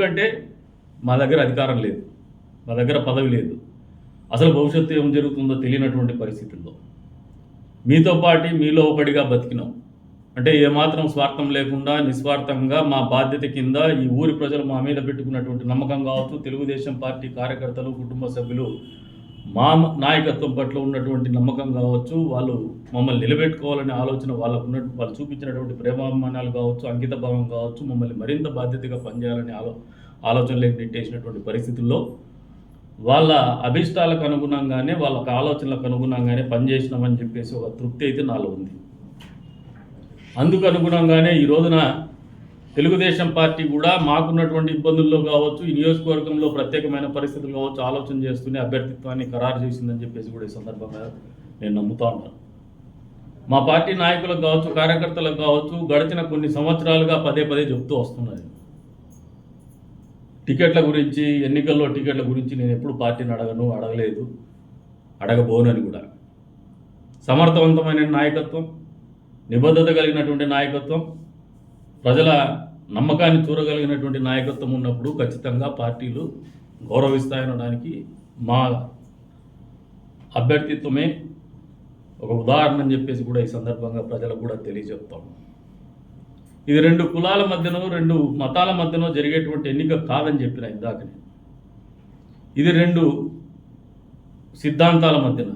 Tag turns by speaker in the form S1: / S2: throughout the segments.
S1: ఎందుకంటే మా దగ్గర అధికారం లేదు. మా దగ్గర పదవి లేదు. అసలు భవిష్యత్తు ఏం జరుగుతుందో తెలియనటువంటి పరిస్థితుల్లో. మీతో పాటు మీలో ఒకటిగా బతికినాం. అంటే ఏమాత్రం స్వార్థం లేకుండా నిస్వార్థంగా మా బాధ్యత కింద ఈ ఊరి ప్రజలు మా మీద పెట్టుకున్నటువంటి నమ్మకం కావచ్చు తెలుగుదేశం పార్టీ కార్యకర్తలు కుటుంబ సభ్యులు మా నాయకత్వం పట్ల ఉన్నటువంటి నమ్మకం కావచ్చు వాళ్ళు మమ్మల్ని నిలబెట్టుకోవాలనే ఆలోచన వాళ్ళకు ఉన్న వాళ్ళు చూపించినటువంటి ప్రేమాభిమానాలు కావచ్చు అంకిత భావం కావచ్చు మమ్మల్ని మరింత బాధ్యతగా పనిచేయాలని ఆలో ఆలోచనలకు నెట్టేసినటువంటి పరిస్థితుల్లో వాళ్ళ అభిష్టాలకు అనుగుణంగానే వాళ్ళ ఆలోచనలకు అనుగుణంగానే పనిచేసినామని చెప్పేసి ఒక తృప్తి అయితే నాలో ఉంది. అందుకు అనుగుణంగానే ఈ రోజున తెలుగుదేశం పార్టీ కూడా మాకున్నటువంటి ఇబ్బందుల్లో కావచ్చు ఈ నియోజకవర్గంలో ప్రత్యేకమైన పరిస్థితులు కావచ్చు ఆలోచన చేస్తూనే అభ్యర్థిత్వాన్ని ఖరారు చేసిందని చెప్పేసి కూడా ఈ సందర్భంగా నేను నమ్ముతా ఉన్నాను మా పార్టీ నాయకులకు కావచ్చు కార్యకర్తలకు కావచ్చు గడిచిన కొన్ని సంవత్సరాలుగా పదే పదే చెప్తూ వస్తున్నది. టికెట్ల గురించి ఎన్నికల్లో టికెట్ల గురించి నేను ఎప్పుడు పార్టీని అడగను అడగలేదు అడగబోనని కూడా. సమర్థవంతమైన నాయకత్వం నిబద్ధత కలిగినటువంటి నాయకత్వం ప్రజల నమ్మకాన్ని చూరగలిగినటువంటి నాయకత్వం ఉన్నప్పుడు ఖచ్చితంగా పార్టీలు గౌరవిస్తాయనడానికి మా అభ్యర్థిత్వమే ఒక ఉదాహరణ అని చెప్పేసి కూడా ఈ సందర్భంగా ప్రజలకు కూడా తెలియజెప్తాం. ఇది రెండు కులాల మధ్యనో రెండు మతాల మధ్యనో జరిగేటువంటి ఎన్నిక కాదని చెప్పిన ఇందాకనే. ఇది రెండు సిద్ధాంతాల మధ్యన.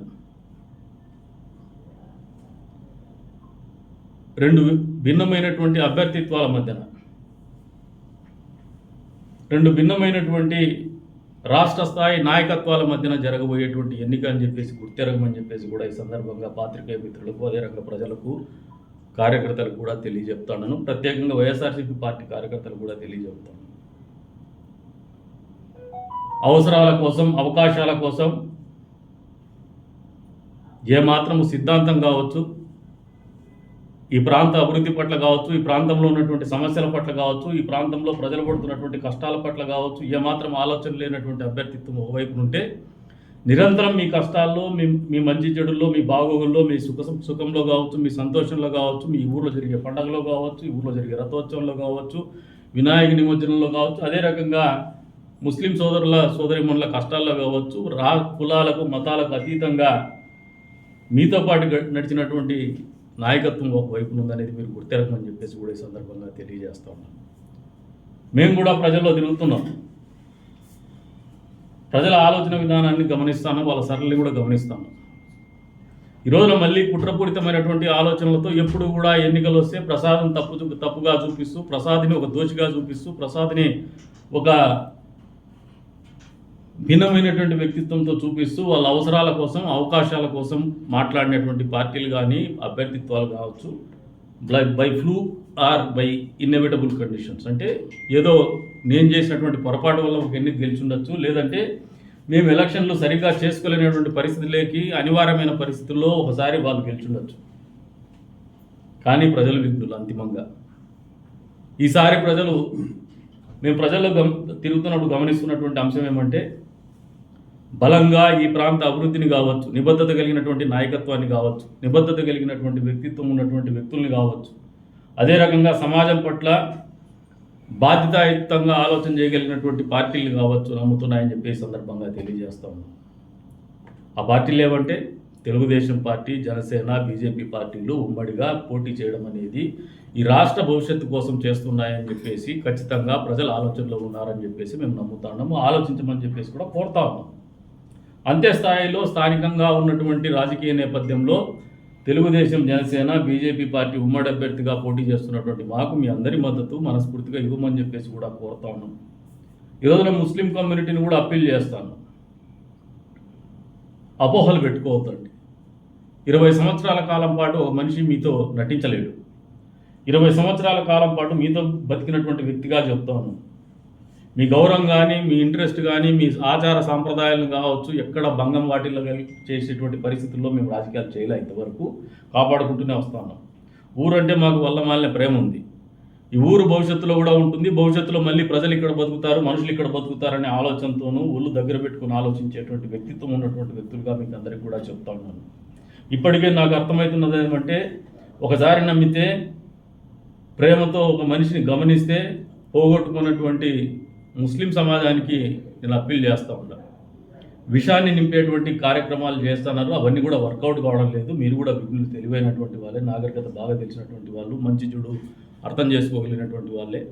S1: రెండు భిన్నమైనటువంటి అభ్యర్థిత్వాల మధ్యన. రెండు భిన్నమైనటువంటి రాష్ట్ర స్థాయి నాయకత్వాల మధ్యన జరగబోయేటువంటి ఎన్నిక అని చెప్పేసి గుర్తెరగమని చెప్పేసి కూడా ఈ సందర్భంగా పాత్రికేయ మిత్రులకు అదే రంగ ప్రజలకు కార్యకర్తలకు కూడా తెలియజెప్తాను ప్రత్యేకంగా వైఎస్ఆర్సీపీ పార్టీ కార్యకర్తలకు కూడా తెలియజెప్తాను. అవసరాల కోసం అవకాశాల కోసం ఏమాత్రము సిద్ధాంతం కావచ్చు ఈ ప్రాంత అభివృద్ధి పట్ల కావచ్చు ఈ ప్రాంతంలో ఉన్నటువంటి సమస్యల పట్ల కావచ్చు ఈ ప్రాంతంలో ప్రజలు పడుతున్నటువంటి కష్టాల పట్ల కావచ్చు ఏమాత్రం ఆలోచన లేనటువంటి అభ్యర్థిత్వం ఒకవైపు ఉంటే నిరంతరం మీ కష్టాల్లో మీ మీ మంచి చెడుల్లో మీ బాగోగుల్లో మీ సుఖ సుఖంలో కావచ్చు మీ సంతోషంలో కావచ్చు మీ ఊర్లో జరిగే పండగలో కావచ్చు ఈ ఊర్లో జరిగే రథోత్సవంలో కావచ్చు వినాయక నిమజ్జనంలో కావచ్చు అదే రకంగా ముస్లిం సోదరుల సోదరిమణుల కష్టాల్లో కావచ్చు రా కులాలకు మతాలకు అతీతంగా మీతో పాటు గ- నడిచినటువంటి నాయకత్వం ఒకవైపు ఉందనేది మీరు గుర్తెరగమని చెప్పేసి కూడా ఈ సందర్భంగా తెలియజేస్తా ఉన్నాను మేము కూడా ప్రజల్లో తిరుగుతున్నాం. ప్రజల ఆలోచన విధానాన్ని గమనిస్తాను వాళ్ళ సరళిని కూడా గమనిస్తాను ఈ రోజున మళ్ళీ కుట్రపూరితమైనటువంటి ఆలోచనలతో ఎప్పుడు కూడా ఎన్నికలు వస్తే ప్రసాదం తప్పు తప్పుగా చూపిస్తూ ప్రసాద్ని ఒక దోషిగా చూపిస్తూ ప్రసాద్ని ఒక భిన్నమైనటువంటి వ్యక్తిత్వంతో చూపిస్తూ వాళ్ళ అవసరాల కోసం అవకాశాల కోసం మాట్లాడినటువంటి పార్టీలు కానీ అభ్యర్థిత్వాలు కావచ్చు by by flu or by inevitable conditions. అంటే ఏదో నేను చేసినటువంటి పొరపాటు వల్ల ఒక ఎన్నిక గెలిచుండొచ్చు లేదంటే మేము ఎలక్షన్లు సరిగ్గా చేసుకోలేనటువంటి పరిస్థితులకి అనివార్యమైన పరిస్థితుల్లో ఒకసారి వాళ్ళు గెలిచుండొచ్చు. కానీ ప్రజలు విఘ్నులు అంతిమంగా. ఈసారి ప్రజలు మేము ప్రజల్లో గమ తిరుగుతున్నప్పుడు గమనిస్తున్నటువంటి అంశం ఏమంటే బలంగా ఈ ప్రాంత అభివృద్ధిని కావచ్చు నిబద్ధత కలిగినటువంటి నాయకత్వాన్ని కావచ్చు నిబద్ధత కలిగినటువంటి వ్యక్తిత్వం ఉన్నటువంటి వ్యక్తుల్ని కావచ్చు. అదే రకంగా సమాజం పట్ల బాధ్యతాయుక్తంగా ఆలోచన చేయగలిగినటువంటి పార్టీలు కావచ్చు నమ్ముతున్నాయని చెప్పి సందర్భంగా తెలియజేస్తా ఉన్నాం. ఆ పార్టీలు ఏమంటే తెలుగుదేశం పార్టీ జనసేన బీజేపీ పార్టీలు ఉమ్మడిగా పోటీ చేయడం అనేది ఈ రాష్ట్ర భవిష్యత్తు కోసం చేస్తున్నాయని చెప్పేసి ఖచ్చితంగా ప్రజల ఆలోచనలో ఉన్నారని చెప్పేసి మేము నమ్ముతా ఉన్నాము. ఆలోచించమని చెప్పేసి కూడా కోరుతా ఉన్నాం. అంతే స్థాయిలో స్థానికంగా ఉన్నటువంటి రాజకీయ నేపథ్యంలో తెలుగుదేశం జనసేన బీజేపీ పార్టీ ఉమ్మడి అభ్యర్థిగా పోటీ చేస్తున్నటువంటి మాకు మీ అందరి మద్దతు మనస్ఫూర్తిగా ఇవ్వమని చెప్పేసి కూడా కోరుతా ఉన్నాం. ఈ రోజున ముస్లిం కమ్యూనిటీని కూడా అప్పీల్ చేస్తాను. అపోహలు పెట్టుకోవద్దండి. ఇరవై సంవత్సరాల కాలం పాటు ఒక మనిషి మీతో నటించలేడు. ఇరవై సంవత్సరాల కాలం పాటు మీతో బతికినటువంటి వ్యక్తిగా చెప్తాను మీ గౌరవం కానీ మీ ఇంట్రెస్ట్ కానీ మీ ఆచార సాంప్రదాయాలను కావచ్చు ఎక్కడ భంగం వాటిల్లో చేసేటువంటి పరిస్థితుల్లో మేము రాజకీయాలు చేయలే ఇంతవరకు. కాపాడుకుంటూనే వస్తున్నాం ఊరంటే మాకు వల్ల మాలిన ప్రేమ ఉంది. ఈ ఊరు భవిష్యత్తులో కూడా ఉంటుంది. భవిష్యత్తులో మళ్ళీ ప్రజలు ఇక్కడ బతుకుతారు మనుషులు ఇక్కడ బతుకుతారనే ఆలోచనతోనూ ఒళ్ళు దగ్గర పెట్టుకుని ఆలోచించేటువంటి వ్యక్తిత్వం ఉన్నటువంటి వ్యక్తులుగా మీకు అందరికీ కూడా చెప్తా ఉన్నాను. ఇప్పటికే నాకు అర్థమవుతున్నది ఏమంటే ఒకసారి నమ్మితే ప్రేమతో ఒక మనిషిని గమనిస్తే పోగొట్టుకున్నటువంటి ముస్లిం సమాజానికి నేను అప్పీల్ చేస్తూ ఉంటాను విషాన్ని నింపేటువంటి కార్యక్రమాలు చేస్తున్నారు. అవన్నీ కూడా వర్కౌట్ కావడం లేదు. మీరు కూడా విఘ్నులు తెలివైనటువంటి వాళ్ళే. నాగరికత బాగా తెలిసినటువంటి వాళ్ళు. మంచి చెడు అర్థం చేసుకోగలిగినటువంటి వాళ్ళే.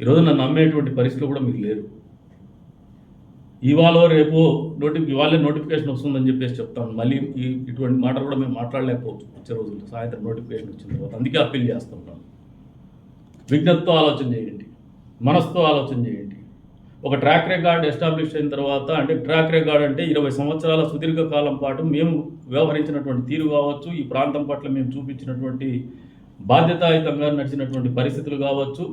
S1: ఈరోజు నన్ను నమ్మేటువంటి పరిస్థితులు కూడా మీకు లేరు. ఇవాళ రేపు నోటి ఇవాళే నోటిఫికేషన్ వస్తుందని చెప్పేసి చెప్తాను. మళ్ళీ ఈ ఇటువంటి మాటలు కూడా మేము మాట్లాడలేకపోవచ్చు వచ్చే రోజుల్లో. సాయంత్రం నోటిఫికేషన్ వచ్చిన తర్వాత. అందుకే అప్పీల్ చేస్తుంటాం విజ్ఞతతో ఆలోచన చేయండి. మనసుతో ఆలోచన చేయండి. ఒక ట్రాక్ రికార్డ్ ఎస్టాబ్లిష్ అయిన తర్వాత అంటే ట్రాక్ రికార్డ్ అంటే ఇరవై సంవత్సరాల సుదీర్ఘ కాలం పాటు మేము వ్యవహరించినటువంటి తీరు కావచ్చు ఈ ప్రాంతం పట్ల మేము చూపించినటువంటి బాధ్యతాయుతంగా నడిచినటువంటి పరిస్థితులు కావచ్చు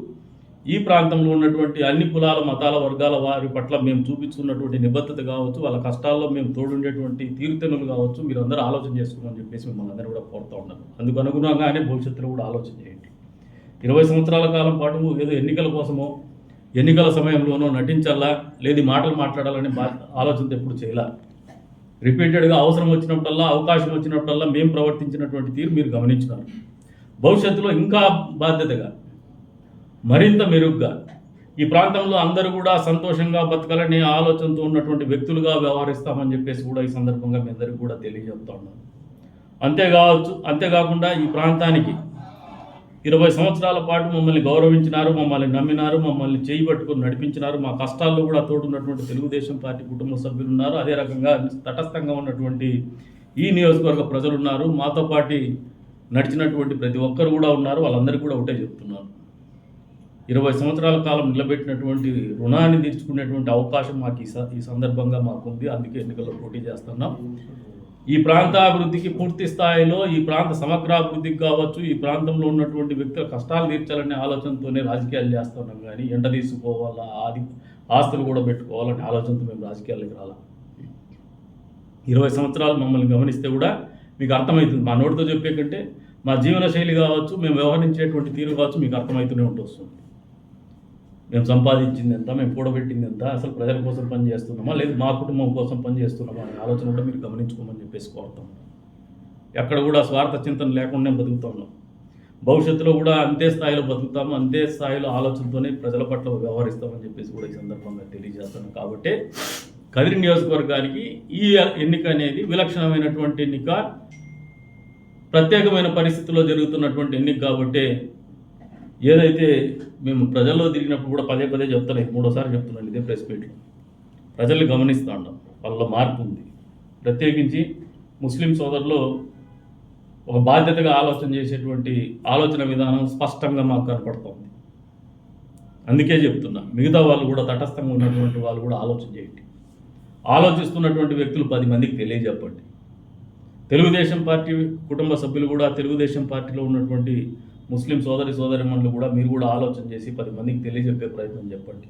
S1: ఈ ప్రాంతంలో ఉన్నటువంటి అన్ని కులాల మతాల వర్గాల వారి పట్ల మేము చూపించుకున్నటువంటి నిబద్ధత కావచ్చు వాళ్ళ కష్టాల్లో మేము తోడుండేటువంటి తీరుతెన్నులు కావచ్చు మీరు అందరూ ఆలోచన చేసుకోమని చెప్పేసి మిమ్మల్ని అందరూ కూడా కోరుతూ ఉన్నాను. అందుకు అనుగుణంగానే భవిష్యత్తులో కూడా ఆలోచన చేయండి. ఇరవై సంవత్సరాల కాలం పాటు ఏదో ఎన్నికల కోసమో ఎన్నికల సమయంలోనూ నటించాలా? లేదు మాటలు మాట్లాడాలని బా ఆలోచనతో ఎప్పుడు చేయాల? రిపీటెడ్గా అవసరం వచ్చినప్పుడల్లా అవకాశం వచ్చినప్పుడల్లా మేము ప్రవర్తించినటువంటి తీరు మీరు గమనించినారు భవిష్యత్తులో ఇంకా బాధ్యతగా మరింత మెరుగ్గా ఈ ప్రాంతంలో అందరూ కూడా సంతోషంగా బతకాలనే ఆలోచనతో ఉన్నటువంటి వ్యక్తులుగా వ్యవహరిస్తామని చెప్పేసి కూడా ఈ సందర్భంగా మీ అందరికీ కూడా తెలియజేస్తా ఉన్నాను. అంతేకావచ్చు అంతేకాకుండా ఈ ప్రాంతానికి ఇరవై సంవత్సరాల పాటు మమ్మల్ని గౌరవించినారు మమ్మల్ని నమ్మినారు మమ్మల్ని చేయి పట్టుకొని నడిపించినారు. మా కష్టాల్లో కూడా తోడున్నటువంటి తెలుగుదేశం పార్టీ కుటుంబ సభ్యులు ఉన్నారు అదే రకంగా తటస్థంగా ఉన్నటువంటి ఈ నియోజకవర్గ ప్రజలు ఉన్నారు మాతో పాటు నడిచినటువంటి ప్రతి ఒక్కరు కూడా ఉన్నారు. వాళ్ళందరికీ కూడా ఒకటే చెప్తున్నారు. ఇరవై సంవత్సరాల కాలం నిలబెట్టినటువంటి రుణాన్ని తీర్చుకునేటువంటి అవకాశం మాకు ఈ స- ఈ సందర్భంగా మాకుంది. అందుకే ఎన్నికల్లో పోటీ చేస్తున్నాం. ఈ ప్రాంత అభివృద్ధికి పూర్తి స్థాయిలో ఈ ప్రాంత సమగ్రాభివృద్ధికి కావచ్చు ఈ ప్రాంతంలో ఉన్నటువంటి వ్యక్తుల కష్టాలు తీర్చాలనే ఆలోచనతోనే రాజకీయాలు చేస్తున్నాం కానీ ఎండ తీసుకోవాలా ఆది ఆస్తులు కూడా పెట్టుకోవాలనే ఆలోచనతో మేము రాజకీయాలకు రాలా. ఇరవై సంవత్సరాలు మమ్మల్ని గమనిస్తే కూడా మీకు అర్థమవుతుంది. మా నోటితో చెప్పే కంటే మా జీవన శైలి కావచ్చు మేము వ్యవహరించేటువంటి తీరు కావచ్చు మీకు అర్థమవుతూనే ఉంటూ వస్తుంది. మేము సంపాదించింది ఎంత మేము కూడబెట్టింది ఎంత అసలు ప్రజల కోసం పని చేస్తున్నామా లేదు మా కుటుంబం కోసం పని చేస్తున్నామా అనే ఆలోచన కూడా మీరు గమనించుకోమని చెప్పేసి కోరుతాం. ఎక్కడ కూడా స్వార్థ చింతన లేకుండా బతుకుతున్నాం భవిష్యత్తులో కూడా అంతే స్థాయిలో బతుకుతాము అంతే స్థాయిలో ఆలోచనతోనే ప్రజల పట్ల వ్యవహరిస్తామని చెప్పేసి కూడా ఈ సందర్భంగా తెలియజేస్తాను. కాబట్టి కదిరి నియోజకవర్గానికి ఈ ఎన్నిక అనేది విలక్షణమైనటువంటి ఎన్నిక ప్రత్యేకమైన పరిస్థితుల్లో జరుగుతున్నటువంటి ఎన్నిక కాబట్టి ఏదైతే మేము ప్రజల్లో తిరిగినప్పుడు కూడా పదే పదే చెప్తాను మూడోసారి చెప్తున్నాను ఇదే ప్రెస్ మీట్లో ప్రజల్ని గమనిస్తూ ఉంటాం వాళ్ళ మార్పు ఉంది. ప్రత్యేకించి ముస్లిం సోదరులు ఒక బాధ్యతగా ఆలోచన చేసేటువంటి ఆలోచన విధానం స్పష్టంగా మాకు కనపడుతోంది. అందుకే చెప్తున్నా మిగతా వాళ్ళు కూడా తటస్థంగా ఉన్నటువంటి వాళ్ళు కూడా ఆలోచన చేయండి. ఆలోచిస్తున్నటువంటి వ్యక్తులు పది మందికి తెలియజెప్పండి. తెలుగుదేశం పార్టీ కుటుంబ సభ్యులు కూడా తెలుగుదేశం పార్టీలో ఉన్నటువంటి ముస్లిం సోదరి సోదరిమణులు కూడా మీరు కూడా ఆలోచన చేసి పది మందికి తెలియజెప్పే ప్రయత్నం చెప్పండి.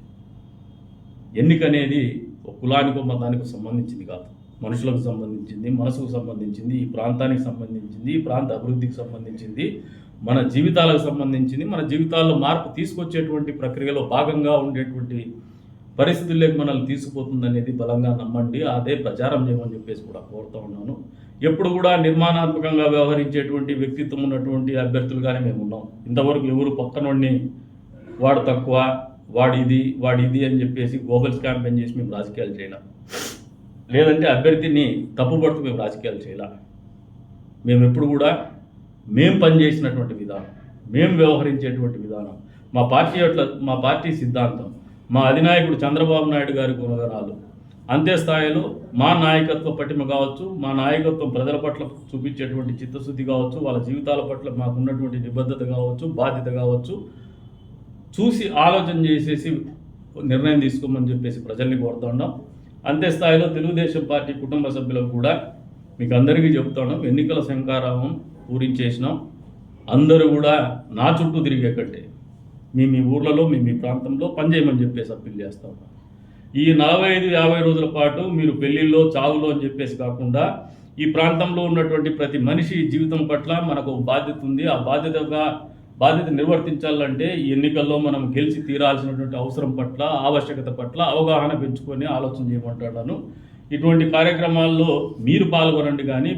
S1: ఎన్నిక అనేది ఒక కులానికో మతానికో సంబంధించింది కాదు. మనుషులకు సంబంధించింది మనసుకు సంబంధించింది ఈ ప్రాంతానికి సంబంధించింది ఈ ప్రాంత అభివృద్ధికి సంబంధించింది మన జీవితాలకు సంబంధించింది మన జీవితాల్లో మార్పు తీసుకొచ్చేటువంటి ప్రక్రియలో భాగంగా ఉండేటువంటి పరిస్థితుల్లోకి మనల్ని తీసుకుపోతుంది అనేది బలంగా నమ్మండి. అదే ప్రచారం చేయమని చెప్పేసి కూడా కోరుతూ ఉన్నాను. ఎప్పుడు కూడా నిర్మాణాత్మకంగా వ్యవహరించేటువంటి వ్యక్తిత్వం ఉన్నటువంటి అభ్యర్థులుగానే మేము ఉన్నాం. ఇంతవరకు ఎవరు పక్కనోడిని వాడు తక్కువ వాడిది వాడిది వాడు ఇది అని చెప్పేసి గోగల్స్ క్యాంపెయిన్ చేసి మేము రాజకీయాలు చేయలేం. లేదంటే అభ్యర్థిని తప్పుపడుతూ మేము రాజకీయాలు చేయలేం. మేము ఎప్పుడు కూడా మేము పనిచేసినటువంటి విధానం మేము వ్యవహరించేటువంటి విధానం మా పార్టీ యొక్క మా పార్టీ సిద్ధాంతం మా అధినాయకుడు చంద్రబాబు నాయుడు గారి గుణగణాలు. అంతే స్థాయిలో మా నాయకత్వ పటిమ కావచ్చు మా నాయకత్వం ప్రజల పట్ల చూపించేటువంటి చిత్తశుద్ధి కావచ్చు వాళ్ళ జీవితాల పట్ల మాకున్నటువంటి నిబద్ధత కావచ్చు బాధ్యత కావచ్చు. చూసి ఆలోచన చేసేసి నిర్ణయం తీసుకోమని చెప్పేసి ప్రజల్ని కోరుతున్నాం అంతే స్థాయిలో తెలుగుదేశం పార్టీ కుటుంబ సభ్యులకు కూడా మీకు అందరికీ చెప్తున్నాం ఎన్నికల శంకారావం పూరించేసినాం. అందరూ కూడా నా చుట్టూ తిరిగే కంటే మీ మీ ఊర్లలో మీ మీ ప్రాంతంలో పనిచేయమని చెప్పేసి అప్పీల్ చేస్తా ఉన్నాం. ఈ నలభై ఐదు యాభై రోజుల పాటు మీరు పెళ్ళిల్లో చావులో అని చెప్పేసి కాకుండా ఈ ప్రాంతంలో ఉన్నటువంటి ప్రతి మనిషి జీవితం పట్ల మనకు బాధ్యత ఉంది. ఆ బాధ్యతగా బాధ్యత నిర్వర్తించాలంటే ఈ ఎన్నికల్లో మనం గెలిచి తీరాల్సినటువంటి అవసరం పట్ల ఆవశ్యకత పట్ల అవగాహన పెంచుకొని ఆలోచన చేయమంటాను ఇటువంటి కార్యక్రమాల్లో మీరు పాల్గొనండి కానీ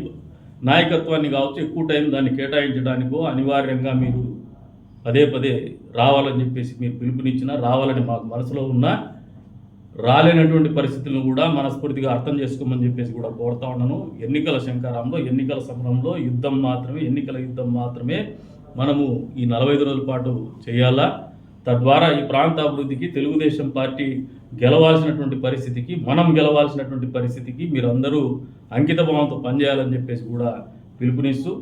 S1: నాయకత్వాన్ని కావచ్చు ఎక్కువ టైం దాన్ని కేటాయించడానికో అనివార్యంగా మీరు పదే పదే రావాలని చెప్పేసి మీరు పిలుపునిచ్చినా రావాలని మాకు మనసులో ఉన్న రాలేనటువంటి పరిస్థితులను కూడా మనస్ఫూర్తిగా అర్థం చేసుకోమని చెప్పేసి కూడా కోరుతా ఉన్నాను. ఎన్నికల శంకారంలో ఎన్నికల సమరంలో యుద్ధం మాత్రమే ఎన్నికల యుద్ధం మాత్రమే మనము ఈ నలభై ఐదు రోజుల పాటు చేయాలా? తద్వారా ఈ ప్రాంత అభివృద్ధికి తెలుగుదేశం పార్టీ గెలవాల్సినటువంటి పరిస్థితికి మనం గెలవాల్సినటువంటి పరిస్థితికి మీరందరూ అంకిత భావంతో పనిచేయాలని చెప్పేసి కూడా పిలుపునిస్తూ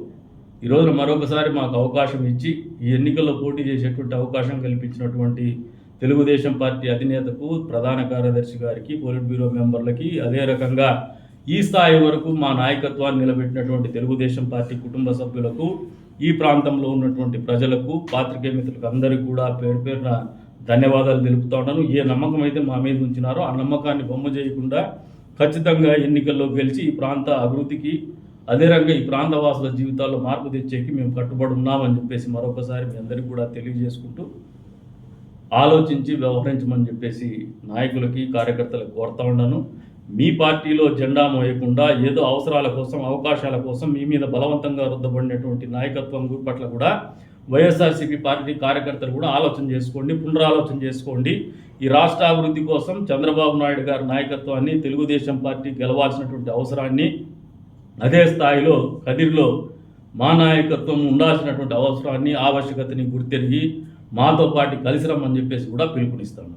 S1: ఈ రోజున మరొకసారి మాకు అవకాశం ఇచ్చి ఈ ఎన్నికల్లో పోటీ చేసేటువంటి అవకాశం కల్పించినటువంటి తెలుగుదేశం పార్టీ అధినేతకు ప్రధాన కార్యదర్శి గారికి పోలిట్ బ్యూరో మెంబర్లకి అదే రకంగా ఈ స్థాయి వరకు మా నాయకత్వాన్ని నిలబెట్టినటువంటి తెలుగుదేశం పార్టీ కుటుంబ సభ్యులకు ఈ ప్రాంతంలో ఉన్నటువంటి ప్రజలకు పాత్రికేయ మిత్రులకు అందరికీ కూడా పేరు పేరున ధన్యవాదాలు తెలుపుతా ఉన్నాను. ఏ నమ్మకం అయితే మా మీద ఉంచినారో ఆ నమ్మకాన్ని బొమ్మ చేయకుండా ఖచ్చితంగా ఎన్నికల్లో గెలిచి ఈ ప్రాంత అభివృద్ధికి అదే రంగా ఈ ప్రాంత వాసుల జీవితాల్లో మార్పు తెచ్చేకి మేము కట్టుబడి ఉన్నామని చెప్పేసి మరొకసారి మీ అందరికీ కూడా తెలియజేసుకుంటూ ఆలోచించి వ్యవహరించమని చెప్పేసి నాయకులకి కార్యకర్తలకు కోరుతా ఉన్నాను. మీ పార్టీలో జెండా మోయకుండా ఏదో అవసరాల కోసం అవకాశాల కోసం మీ మీద బలవంతంగా రుద్దబడినటువంటి నాయకత్వం పట్ల కూడా వైఎస్ఆర్సీపీ పార్టీ కార్యకర్తలు కూడా ఆలోచన చేసుకోండి పునరాలోచన చేసుకోండి. ఈ రాష్ట్ర అభివృద్ధి కోసం చంద్రబాబు నాయుడు గారి నాయకత్వాన్ని తెలుగుదేశం పార్టీ గెలవాల్సినటువంటి అవసరాన్ని అదే స్థాయిలో కదిరిలో మా నాయకత్వం ఉండాల్సినటువంటి అవసరాన్ని ఆవశ్యకతని గుర్తెరిగి మాతో పాటు కలిసి రమ్మని చెప్పేసి కూడా పిలుపునిస్తాను.